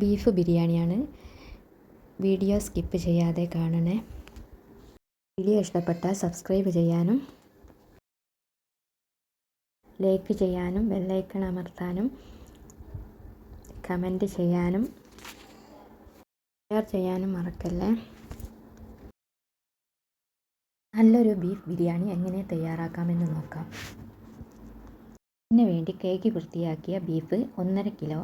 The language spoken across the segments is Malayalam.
ബീഫ് ബിരിയാണിയാണ്. വീഡിയോ സ്കിപ്പ് ചെയ്യാതെ കാണണേ. വീഡിയോ ഇഷ്ടപ്പെട്ടാൽ സബ്സ്ക്രൈബ് ചെയ്യാനും ലൈക്ക് ചെയ്യാനും ബെല്ലൈക്കൺ അമർത്താനും കമന്റ് ചെയ്യാനും ഷെയർ ചെയ്യാനും മറക്കല്ലേ? നല്ലൊരു ബീഫ് ബിരിയാണി എങ്ങനെ തയ്യാറാക്കാമെന്ന് നോക്കാം. ഇതിനു വേണ്ടി കേക്ക് വൃത്തിയാക്കിയ ബീഫ് ഒന്നര കിലോ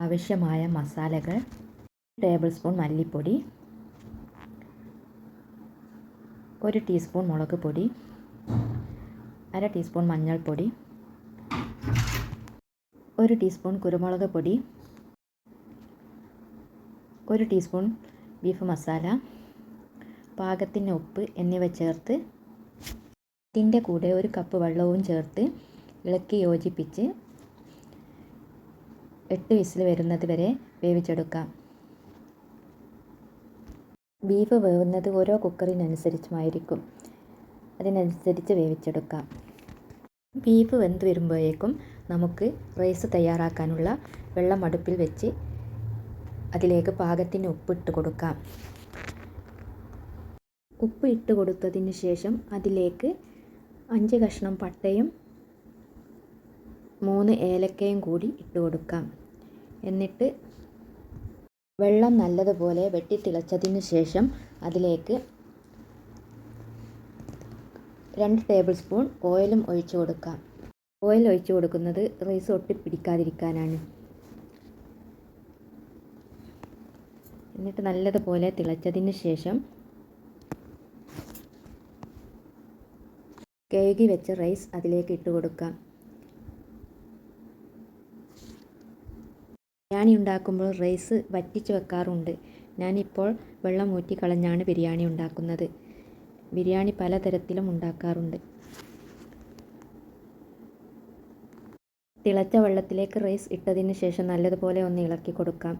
ആവശ്യമായ മസാലകൾ ടേബിൾ സ്പൂൺ മല്ലിപ്പൊടി ഒരു ടീസ്പൂൺ മുളക് പൊടി അര ടീസ്പൂൺ മഞ്ഞൾപ്പൊടി ഒരു ടീസ്പൂൺ കുരുമുളക് പൊടി ഒരു ടീസ്പൂൺ ബീഫ് മസാല പാകത്തിന് ഉപ്പ് എന്നിവ ചേർത്ത് ഇതിന്റെ കൂടെ ഒരു കപ്പ് വെള്ളവും ചേർത്ത് ഇളക്കി യോജിപ്പിച്ച് എട്ട് വിസിൽ വരുന്നത് വരെ വേവിച്ചെടുക്കാം. ബീഫ് വേവുന്നത് ഓരോ കുക്കറിനനുസരിച്ചുമായിരിക്കും. അതിനനുസരിച്ച് വേവിച്ചെടുക്കാം. ബീഫ് വെന്ത് വരുമ്പോഴേക്കും നമുക്ക് റൈസ് തയ്യാറാക്കാനുള്ള വെള്ളം അടുപ്പിൽ വെച്ച് അതിലേക്ക് പാകത്തിന് ഉപ്പിട്ട് കൊടുക്കാം. ഉപ്പ് ഇട്ട് കൊടുത്തതിന് ശേഷം അതിലേക്ക് അഞ്ച് കഷ്ണം പട്ടയും മൂന്ന് ഏലക്കയും കൂടി ഇട്ട് കൊടുക്കാം. എന്നിട്ട് വെള്ളം നല്ലതുപോലെ വെട്ടി തിളച്ചതിന് ശേഷം അതിലേക്ക് രണ്ട് ടേബിൾ സ്പൂൺ ഓയിലും ഒഴിച്ചു കൊടുക്കാം. ഓയിൽ ഒഴിച്ചു കൊടുക്കുന്നത് റൈസ് ഒട്ടിപ്പിടിക്കാതിരിക്കാനാണ് എന്നിട്ട് നല്ലതുപോലെ തിളച്ചതിന് ശേഷം കഴുകി വെച്ച റൈസ് അതിലേക്ക് ഇട്ട് കൊടുക്കാം. ബിരിയാണി ഉണ്ടാക്കുമ്പോൾ റൈസ് വറ്റിച്ച് വെക്കാറുണ്ട്. ഞാനിപ്പോൾ വെള്ളം ഊറ്റിക്കളഞ്ഞാണ് ബിരിയാണി ഉണ്ടാക്കുന്നത്. ബിരിയാണി പലതരത്തിലും ഉണ്ടാക്കാറുണ്ട്. തിളച്ച വെള്ളത്തിലേക്ക് റൈസ് ഇട്ടതിന് ശേഷം നല്ലതുപോലെ ഒന്ന് ഇളക്കി കൊടുക്കാം.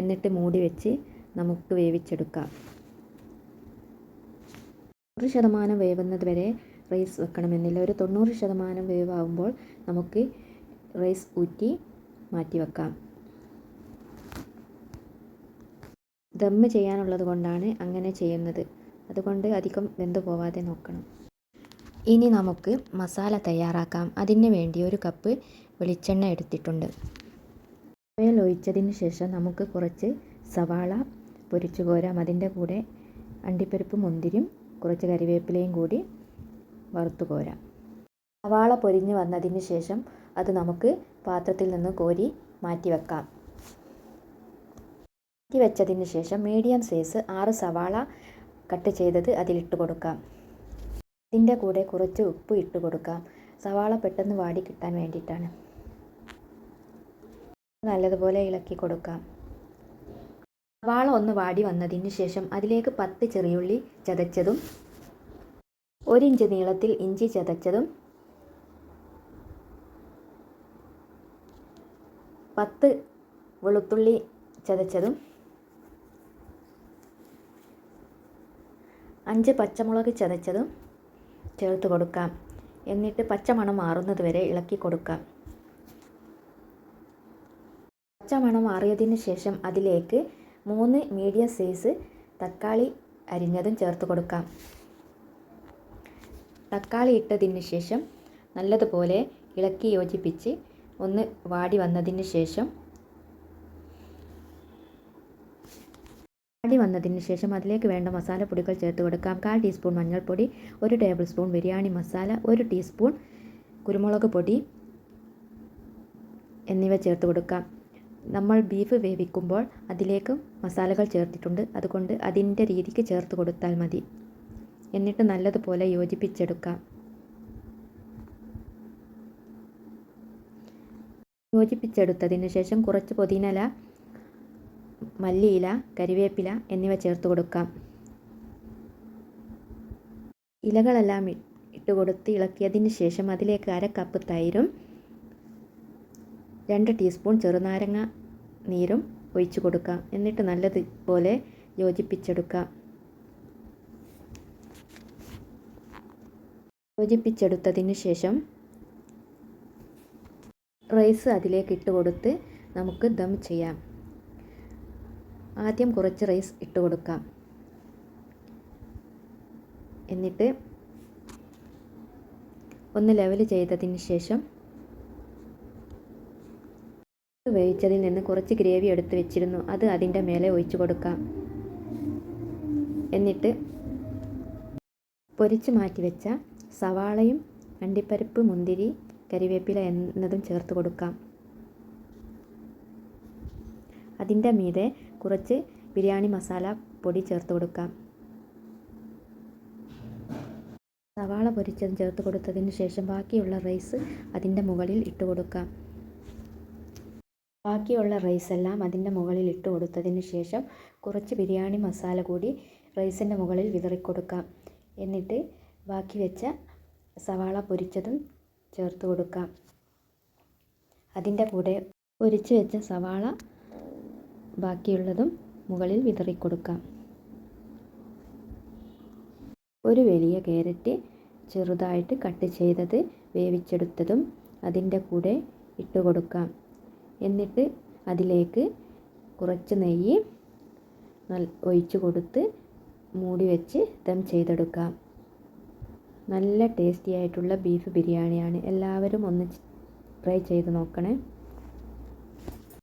എന്നിട്ട് മൂടി വെച്ച് നമുക്ക് വേവിച്ചെടുക്കാം. നൂറ് ശതമാനം വേവുന്നത് വരെ റൈസ് വെക്കണമെന്നില്ല. ഒരു തൊണ്ണൂറ് ശതമാനം വേവാകുമ്പോൾ നമുക്ക് റൈസ് ഊറ്റി മാറ്റി വെക്കാം. ദമ്മ് ചെയ്യാനുള്ളത് കൊണ്ടാണ് അങ്ങനെ ചെയ്യുന്നത്. അതുകൊണ്ട് അധികം വെന്തു പോവാതെ നോക്കണം. ഇനി നമുക്ക് മസാല തയ്യാറാക്കാം. അതിന് വേണ്ടി ഒരു കപ്പ് വെളിച്ചെണ്ണ എടുത്തിട്ടുണ്ട്. ഓയിൽ ഒഴിച്ചതിന് ശേഷം നമുക്ക് കുറച്ച് സവാള പൊരിച്ചു കോരാം. അതിന്റെ കൂടെ അണ്ടിപ്പരിപ്പ് മുന്തിരിയും കുറച്ച് കറിവേപ്പിലയും കൂടി വറുത്തു കോരാം. സവാള പൊരിഞ്ഞ് വന്നതിന് ശേഷം അത് നമുക്ക് പാത്രത്തിൽ നിന്ന് കോരി മാറ്റി വെക്കാം മാറ്റി വെച്ചതിന് ശേഷം മീഡിയം സൈസ് ആറ് സവാള കട്ട് ചെയ്തത് അതിലിട്ട് കൊടുക്കാം. ഇതിന്റെ കൂടെ കുറച്ച് ഉപ്പ് ഇട്ട് കൊടുക്കാം. സവാള പെട്ടെന്ന് വാടി കിട്ടാൻ വേണ്ടിയിട്ടാണ്. നല്ലതുപോലെ ഇളക്കി കൊടുക്കാം. സവാള ഒന്ന് വാടി വന്നതിന് ശേഷം അതിലേക്ക് പത്ത് ചെറിയുള്ളി ചതച്ചതും ഒരിഞ്ച് നീളത്തിൽ ഇഞ്ചി ചതച്ചതും പത്ത് വെളുത്തുള്ളി ചതച്ചതും അഞ്ച് പച്ചമുളക് ചതച്ചതും ചേർത്ത് കൊടുക്കാം. എന്നിട്ട് പച്ചമണം മാറുന്നത് വരെ ഇളക്കി കൊടുക്കാം. പച്ചമണം മാറിയതിന് ശേഷം അതിലേക്ക് മൂന്ന് മീഡിയം സൈസ് തക്കാളി അരിഞ്ഞതും ചേർത്ത് കൊടുക്കാം. തക്കാളി ഇട്ടതിന് ശേഷം നല്ലതുപോലെ ഇളക്കി യോജിപ്പിച്ച് ഒന്ന് വാടി വന്നതിന് ശേഷം വാടി വന്നതിന് ശേഷം അതിലേക്ക് വേണ്ട മസാലപ്പൊടികൾ ചേർത്ത് കൊടുക്കാം. കാൽ ടീസ്പൂൺ മഞ്ഞൾപ്പൊടി ഒരു ടേബിൾ സ്പൂൺ ബിരിയാണി മസാല ഒരു ടീസ്പൂൺ കുരുമുളക് പൊടി എന്നിവ ചേർത്ത് കൊടുക്കാം. നമ്മൾ ബീഫ് വേവിക്കുമ്പോൾ അതിലേക്ക് മസാലകൾ ചേർത്തിട്ടുണ്ട്. അതുകൊണ്ട് അതിന്റെ രീതിക്ക് ചേർത്ത് കൊടുത്താൽ മതി. എന്നിട്ട് നല്ലതുപോലെ യോജിപ്പിച്ചെടുക്കാം. യോജിപ്പിച്ചെടുത്തതിന് ശേഷം കുറച്ച് പുതിനല മല്ലിയില കരിവേപ്പില എന്നിവ ചേർത്ത് കൊടുക്കാം. ഇലകളെല്ലാം ഇട്ട് കൊടുത്ത് ഇളക്കിയതിന് ശേഷം അതിലേക്ക് അര കപ്പ് തൈരും രണ്ട് ടീസ്പൂൺ ചെറുനാരങ്ങ നീരും ഒഴിച്ചു കൊടുക്കാം. എന്നിട്ട് നല്ലതുപോലെ യോജിപ്പിച്ചെടുക്കാം. യോജിപ്പിച്ചെടുത്തതിന് ശേഷം റൈസ് അതിലേക്ക് ഇട്ട് കൊടുത്ത് നമുക്ക് ദം ചെയ്യാം. ആദ്യം കുറച്ച് റൈസ് ഇട്ട് കൊടുക്കാം. എന്നിട്ട് ഒന്ന് ലെവൽ ചെയ്തതിന് ശേഷം വേവിച്ചതിൽ നിന്ന് കുറച്ച് ഗ്രേവി എടുത്ത് വെച്ചിരുന്നു. അത് അതിന്റെ മേലെ ഒഴിച്ചു കൊടുക്കാം. എന്നിട്ട് പൊരിച്ച് മാറ്റി വെച്ച സവാളയും അണ്ടിപ്പരിപ്പ് മുന്തിരി കരിവേപ്പില എന്നതും ചേർത്ത് കൊടുക്കാം. അതിന്റെ മീതെ കുറച്ച് ബിരിയാണി മസാല പൊടി ചേർത്ത് കൊടുക്കാം. സവാള പൊരിച്ചത് ചേർത്ത് കൊടുത്തതിന് ശേഷം ബാക്കിയുള്ള റൈസ് അതിന്റെ മുകളിൽ ഇട്ട് കൊടുക്കാം. ബാക്കിയുള്ള റൈസ് എല്ലാം അതിന്റെ മുകളിൽ ഇട്ട് കൊടുത്തതിന് ശേഷം കുറച്ച് ബിരിയാണി മസാല കൂടി റൈസിന്റെ മുകളിൽ വിതറിക്കൊടുക്കാം എന്നിട്ട് ബാക്കി വെച്ച സവാള പൊരിച്ചതും ചേർത്ത് കൊടുക്കാം. അതിന്റെ കൂടെ പൊരിച്ച് വെച്ച സവാള ബാക്കിയുള്ളതും മുകളിൽ വിതറിക്കൊടുക്കാം. ഒരു വലിയ ക്യാരറ്റ് ചെറുതായിട്ട് കട്ട് ചെയ്തത് വേവിച്ചെടുത്തതും അതിന്റെ കൂടെ ഇട്ട് കൊടുക്കാം എന്നിട്ട് അതിലേക്ക് കുറച്ച് നെയ്യ് ഒഴിച്ചു കൊടുത്ത് മൂടി വെച്ച് ദം ചെയ്തെടുക്കാം. നല്ല ടേസ്റ്റി ആയിട്ടുള്ള ബീഫ് ബിരിയാണിയാണ്. എല്ലാവരും ഒന്ന് ട്രൈ ചെയ്ത് നോക്കണേ.